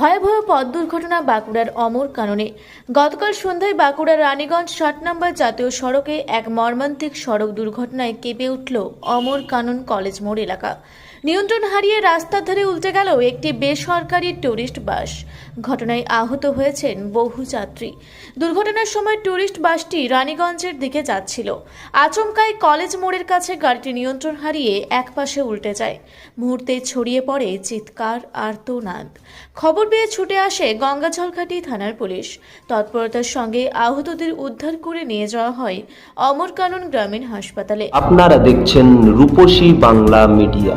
ভয়াবহ পথ দুর্ঘটনা বাঁকুড়ার অমর কাননে। গতকাল সন্ধ্যায় বাঁকুড়ার রানীগঞ্জ ষাট নম্বর জাতীয় সড়কে এক মর্মান্তিক সড়ক দুর্ঘটনায় কেঁপে উঠল অমর কানন কলেজ মোড় এলাকা। নিয়ন্ত্রণ হারিয়ে রাস্তার ধারে উল্টে গেল একটি বেসরকারি ট্যুরিস্ট বাস। ঘটনায় আহত হয়েছেন বহু যাত্রী। দুর্ঘটনার সময় ট্যুরিস্ট বাসটি রানীগঞ্জের দিকে যাচ্ছিল। আচমকায় কলেজ মোড়ের কাছে গাড়িটি নিয়ন্ত্রণ হারিয়ে একপাশে উল্টে যায়। মুহূর্তে ছড়িয়ে পড়ে চিৎকার আর তোনাদ খবর পেয়ে ছুটে আসে গঙ্গাঝলঘাটি থানার পুলিশ। তৎপরতার সঙ্গে আহতদের উদ্ধার করে নিয়ে যাওয়া হয় অমরকানন গ্রামীণ হাসপাতালে। আপনারা দেখছেন রূপসী Bangla media.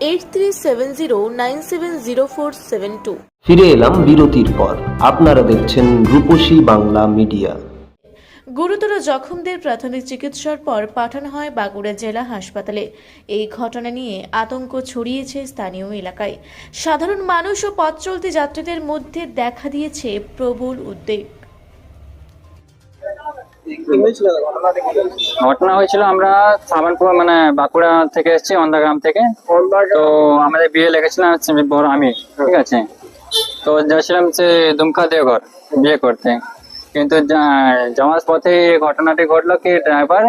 eight three seven zero nine seven zero four seven two ফিরে এলাম বিরতির পর। আপনারা দেখছেন রূপসী বাংলা মিডিয়া। গুরুতর জখমদের প্রাথমিক চিকিৎসার পর পাঠানো হয় বাঁকুড়া জেলা হাসপাতালে। এই ঘটনা নিয়ে আতঙ্ক ছড়িয়েছে স্থানীয় এলাকায়। সাধারণ মানুষ ও পথ চলতি যাত্রীদের মধ্যে দেখা দিয়েছে প্রবল উদ্বেগ। ঘটনা হয়েছিল আমরা সাবানপুর মানে বাঁকুড়া থেকে এসেছি অন্দাগ্রাম থেকে। তো আমাদের বিয়ে লেগেছিলাম বড় আমি ঠিক আছে? তো যাচ্ছিলাম সে দুমকা দেওঘর বিয়ে করতে। কিন্তু যাওয়ার পথে এই ঘটনাটি ঘটলো কি ড্রাইভার?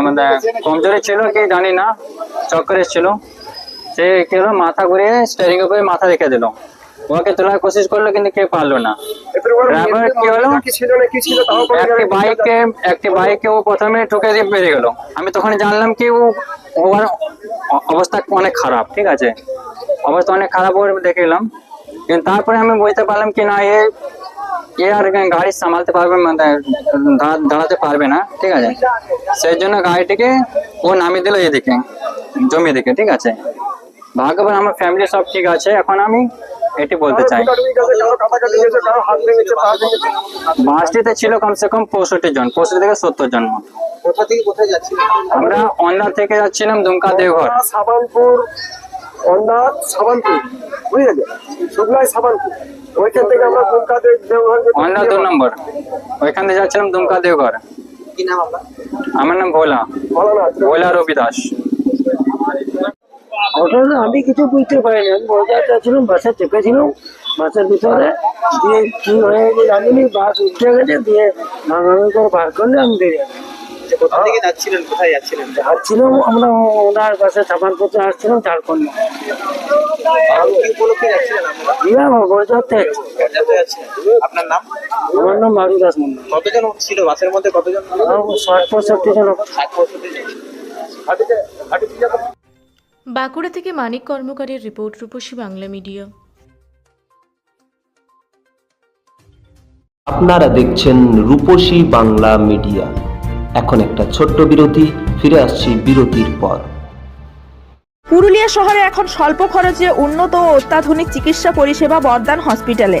আমাদের কমজোরি ছিল কি জানি না চক্করে ছিল সে কি মাথা ঘুরিয়ে স্টিয়ারিং উপরে মাথা রেখে দিল। ওকে তোলার কোশিশ করল কিন্তু কেউ পারল না। ড্রাইভার কি হলো? একটি বাইকে একটি বাইকে ও প্রথমে ঠুকে দিয়ে বেরিয়ে গেল। আমি তখন জানলাম কি ও ওর অবস্থা অনেক খারাপ ঠিক আছে? অবস্থা অনেক খারাপ ওর দেখে গেলাম কিন্তু তারপরে আমি বুঝতে পারলাম কি না এ এ আর গাড়ি সামালতে পারবে মানে দাঁড়াতে পারবে না ঠিক আছে? সেই জন্য গাড়িটিকে ও নামিয়ে দিল এদিকে জমি দিকে ঠিক আছে? ভাগ্যবান আমার ফ্যামিলি সব ঠিক আছে। এখন আমি এটি বলতে চাই। বাসটিতে ছিল কমসে কম পঁয়ষট্টি জন পঁয়ষট্টি থেকে সত্তর জন মতো। কোথা থেকে কোথায় যাচ্ছিল আমরা অন্যার থেকে যাচ্ছিলাম দুমকা দেওঘর। সাবানপুর অন্ডা সাবানপুর বুঝলে শুকনায় সাবানপুর। ওইখান থেকে আমরা দেওঘর দু নম্বর। ওইখান থেকে যাচ্ছিলাম দুমকা দেওঘর। কি নাম আপনার? আমার নাম ভোলা। ভোলা রবি দাস ঘটনা আমি কিছু বুঝতে পারিনি। আমি বজায় ছিলাম বাসে চেপেছিলাম বাসের ভিতরে দিয়ে কি হয়ে গেছে জানিনি বাস উঠে গেছে দিয়ে ভাঙাভাঙি করে বার করলে আমি বেরিয়ে গেলাম। কোথা থেকে যাচ্ছিলেন কোথায় যাচ্ছিলেন? যাচ্ছিলাম আমরা ওনার বাসে সাবান করতে আসছিলাম ঝাড়খণ্ড আপনারা? নাম? আমার নাম মারু দাস মন্ডল কতজন ছিল বাসের মধ্যে কতজন? ষাট পঁয়ষট্টি জন। ষাট পঁয়ষট্টি জন। বাঁকুড়া থেকে মানিক কর্মকারের রিপোর্ট রূপসী বাংলা মিডিয়া। আপনারা দেখছেন রূপসী বাংলা মিডিয়া। এখন একটা ছোট্ট বিরতি ফিরে আসছি বিরতির পর। পুরুলিয়া শহরে এখন স্বল্প খরচে উন্নত ও অত্যাধুনিক চিকিৎসা পরিষেবা বর্ধমান হসপিটালে।